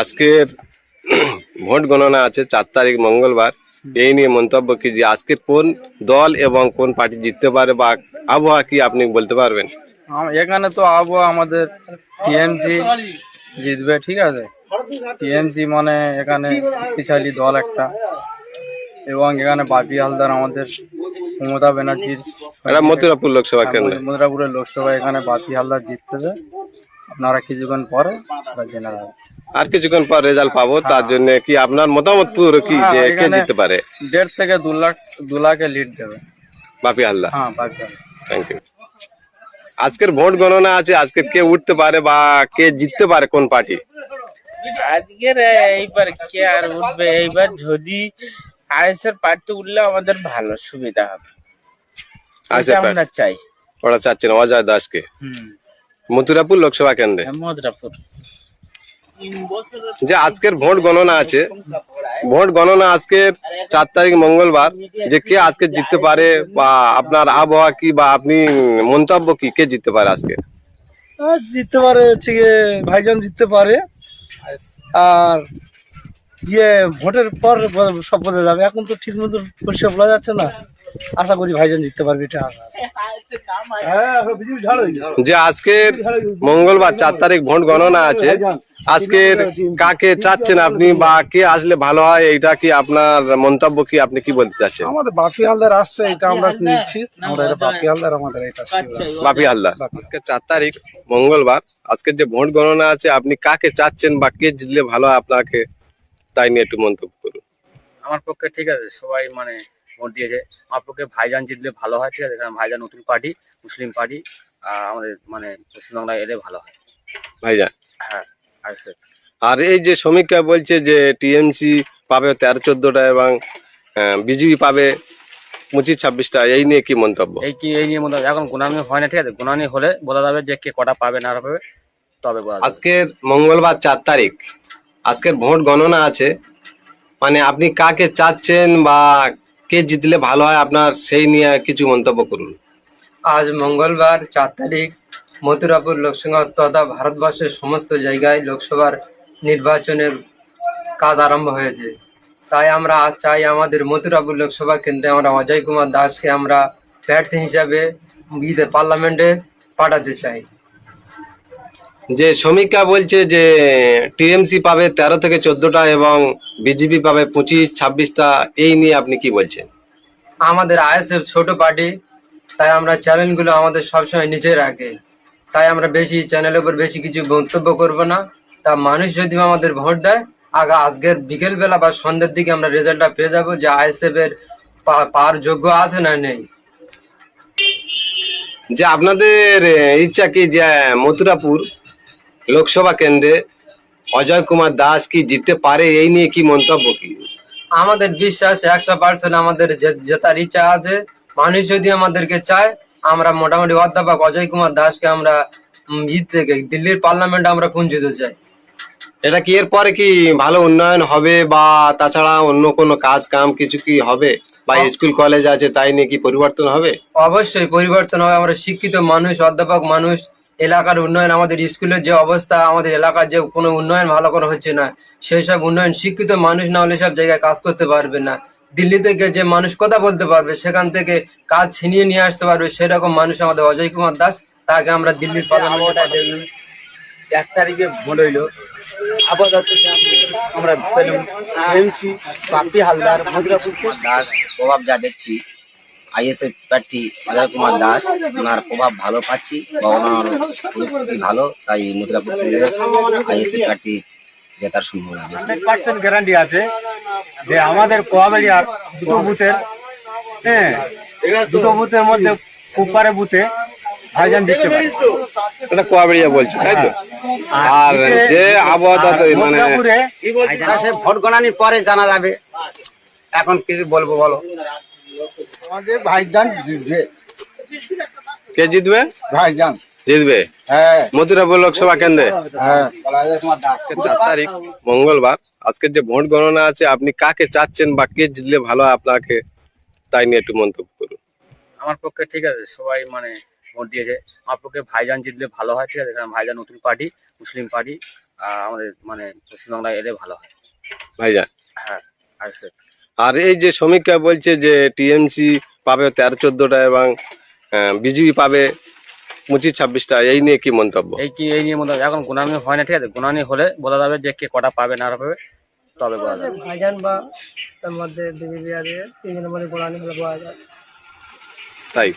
আজকের ভোট গণনা আছে চার তারিখ মঙ্গলবার। এই নিয়ে মন্তব্য কি যে আজকে কোন দল এবং কোন পার্টি জিততে পারে বা আবহাওয়া কি আপনি বলতে পারবেন? এখানে তো আবহাওয়া আমাদের টিএমসি জিতবে ঠিক আছে? টিএমসি মানে এখানে শক্তিশালী দল একটা। এবং এখানে বাপি হালদার আমাদের মমতা ব্যানার্জির এটা মথুরাপুর লোকসভা কেন্দ্র। মধুরাপুরের লোকসভা এখানে বাপি হালদার জিততেছে। আপনারা কিছুক্ষণ পরে জেনে যাবেন আর কিছুক্ষণ পর রেজাল্ট পাবো তার জন্য কি আপনার মতামত পুরো কি হ্যাঁ, যে কে জিততে পারে? দেড় থেকে দু লাখ দু লাখে লিড দেবে। বাপি হ্যাঁ হালদার থ্যাংক ইউ আজকের ভোট গণনা আছে আজকে কে উঠতে পারে বা কে জিততে পারে কোন পার্টি? আজকের এইবার কে আর উঠবে? এইবার যদি আইএসএর পার্টি উঠলে আমাদের ভালো সুবিধা হবে। আচ্ছা আমরা চাই। ওরা চাচ্ছেন অজয় দাসকে। মথুরাপুর লোকসভা কেন্দ্রে? মদ্রাপুর যে আজকের ভোট গণনা আছে ভোট গণনা আজকের চার তারিখ মঙ্গলবার যে কে আজকে জিততে পারে বা আপনার আবহাওয়া কি বা আপনি মন্তব্য কি? কে জিততে পারে আজকে? জিততে পারে হচ্ছে গিয়ে ভাইজান জিততে পারে। আর ইয়ে ভোটের পর সব বোঝা যাবে। এখন তো ঠিক মতো পরিষ্কার বলা যাচ্ছে না। আশা করি ভাইজান জিততে পারবে এটা হ্যাঁ। যে আজকের মঙ্গলবার চার তারিখ ভোট গণনা আছে আজকের কাকে চাচ্ছেন আপনি বা কে আসলে ভালো হয় এইটা কি আপনার মন্তব্য কি? আপনি কি বলতে চাচ্ছেন? আমাদের বাপি হালদার আসছে এটা আমরা নিচ্ছি। এটা বাপি হালদার আমাদের এটা আছে। বাপি হালদার। আজকে চার তারিখ মঙ্গলবার। আজকের যে ভোট গণনা আছে আপনি কাকে চাচ্ছেন বা কে জিতলে ভালো হয় আপনাকে? তাই নিয়ে একটু মন্তব্য করুন। আমার পক্ষে ঠিক আছে সবাই মানে ভোট দিয়েছে। আমার পক্ষে ভাইজান জিতলে ভালো হয় ঠিক আছে? কারণ ভাইজান নতুন পার্টি মুসলিম পার্টি আমাদের মানে পশ্চিমবাংলায় এলে ভালো হয়। ভাইজান? হ্যাঁ। আর এই যে সমীক্ষা বলছে যে টিএমসি পাবে তেরো চোদ্দটা এবং বিজেপি পাবে পঁচিশ ছাব্বিশটা এই নিয়ে কি মন্তব্য? এই কি এই নিয়ে মনে হয় এখন গুণানি হয় না ঠিক আছে? গুণানি হলে বোঝা যাবে যে কে কটা পাবে না পাবে তবে আজকের মঙ্গলবার চার তারিখ আজকের ভোট গণনা আছে। মানে আপনি কাকে চাচ্ছেন বা কে জিতলে ভালো হয় আপনার সেই নিয়ে কিছু মন্তব্য করুন। আজ মঙ্গলবার চার তারিখ মথুরাপুর লোকসভা তথা ভারতবর্ষের সমস্ত জায়গায় লোকসভার নির্বাচনের কাজ আরম্ভ হয়েছে। তাই আমরা চাই আমাদের মথুরাপুর লোকসভা কেন্দ্রে আমরা অজয় কুমার দাসকে আমরা প্রার্থী হিসাবে বিদে পার্লামেন্টে পাঠাতে চাই। যে সমীক্ষা বলছে যে টিএমসি পাবে তেরো থেকে চোদ্দটা এবং বিজেপি পাবে পঁচিশ ছাব্বিশটা এই নিয়ে আপনি কি বলছেন? আমাদের আইএসএফ ছোট পার্টি তাই আমরা চ্যালেঞ্জগুলো আমাদের সবসময় নিচে রাখে। তাই আমরা বেশি চ্যানেলের উপর বেশি কিছু মন্তব্য করব না। তা মানুষ যদি আমাদের ভোট দেয় আগা আজকের বিকেল বেলা বা সন্ধ্যের দিকে আমরা রেজাল্টটা পেয়ে যাব যে আইএসএফ এর পাওয়ার যোগ্য আছে না নেই। যে আপনাদের ইচ্ছা কি যে মথুরাপুর লোকসভা কেন্দ্রে অজয় কুমার দাস কি জিততে পারে? এই নিয়ে কি মন্তব্য কি? আমাদের বিশ্বাস একশো পার্সেন্ট আমাদের জেতার ইচ্ছা আছে। মানুষ যদি আমাদেরকে চায় আমরা মোটামুটি অধ্যাপক অজয় কুমার দাসকে আমরা উম, থেকে দিল্লির পার্লামেন্টে আমরা পুঞ্জিত চাই। এটা কি এরপরে কি ভালো উন্নয়ন হবে বা তাছাড়া অন্য কোনো কাজ কাম কিছু কি হবে? বা স্কুল কলেজ আছে তাই নিয়ে কি পরিবর্তন হবে? অবশ্যই পরিবর্তন হবে। আমরা শিক্ষিত মানুষ অধ্যাপক মানুষ এলাকার উন্নয়ন আমাদের স্কুলের যে অবস্থা আমাদের এলাকার যে কোনো উন্নয়ন ভালো করে হচ্ছে না সেই সব উন্নয়ন শিক্ষিত মানুষ না হলে সব জায়গায় কাজ করতে পারবে না। দিল্লি থেকে যে মানুষ কথা বলতে পারবে সেখান থেকে কাজ ছিনিয়ে নিয়ে আসতে পারবে সেরকম মানুষ আমাদের অজয় কুমার দাস তাকে আমরা দিল্লির পার্লামেন্টে এক তারিখে ভোট হইল। আপাতত আমরা- এমসি বাপি হালদার মধুরাপুর দাস প্রভাব যা দেখছি আইএসএফ প্রার্থী অজয় কুমার দাস ওনার প্রভাব ভালো পাচ্ছি বা ওনার পরিস্থিতি ভালো তাই কেন্দ্রে আইএসএফ প্রার্থী জেতার সম্ভাবনা বেশি। হান্ড্রেড পার্সেন্ট গ্যারান্টি আছে। যে আমাদের কোয়াবেরিয়ার দুটো বুথের হ্যাঁ দুটো বুথের মধ্যে উপরে বুথে ভাইজান জিততে পারে। এটা কোয়াবেড়িয়া বলছে তাই তো? আর যে আবহাওয়া মানে সে ভোট গণানির পরে জানা যাবে। এখন কিছু বলব বলো? আমাদের ভাইজান জিতবে। কে জিতবে? ভাইজান। জিতবে? হ্যাঁ। মথুরাপুর লোকসভা কেন্দ্রে? হ্যাঁ। চার তারিখ মঙ্গলবার। আজকের যে ভোট গণনা আছে আপনি কাকে চাচ্ছেন বা কে জিতলে ভালো হয় আপনাকে? তাই নিয়ে একটু মন্তব্য করুন। আমার পক্ষে ঠিক আছে সবাই মানে ভোট দিয়েছে। আমার পক্ষে ভাইজান জিতলে ভালো হয় ঠিক আছে কারণ ভাইজান নতুন পার্টি মুসলিম পার্টি আমাদের মানে পশ্চিমবাংলায় এলে ভালো হয়। ভাইজান? হ্যাঁ আছে আর এই যে সমীক্ষা বলছে যে টিএমসি পাবে তেরো চোদ্দটা এবং বিজেপি পাবে পঁচিশ ছাব্বিশটা এই নিয়ে কি মন্তব্য? এই কি এই নিয়ে মন্তব্য? এখন গুণানি হয় না ঠিক আছে? গুণানি হলে বোঝা যাবে যে কে কটা পাবে না পাবে তবে বোঝা যাবে। ভাইজান বা তার মধ্যে তিনজনের মধ্যে হলে পাওয়া যায় তাই?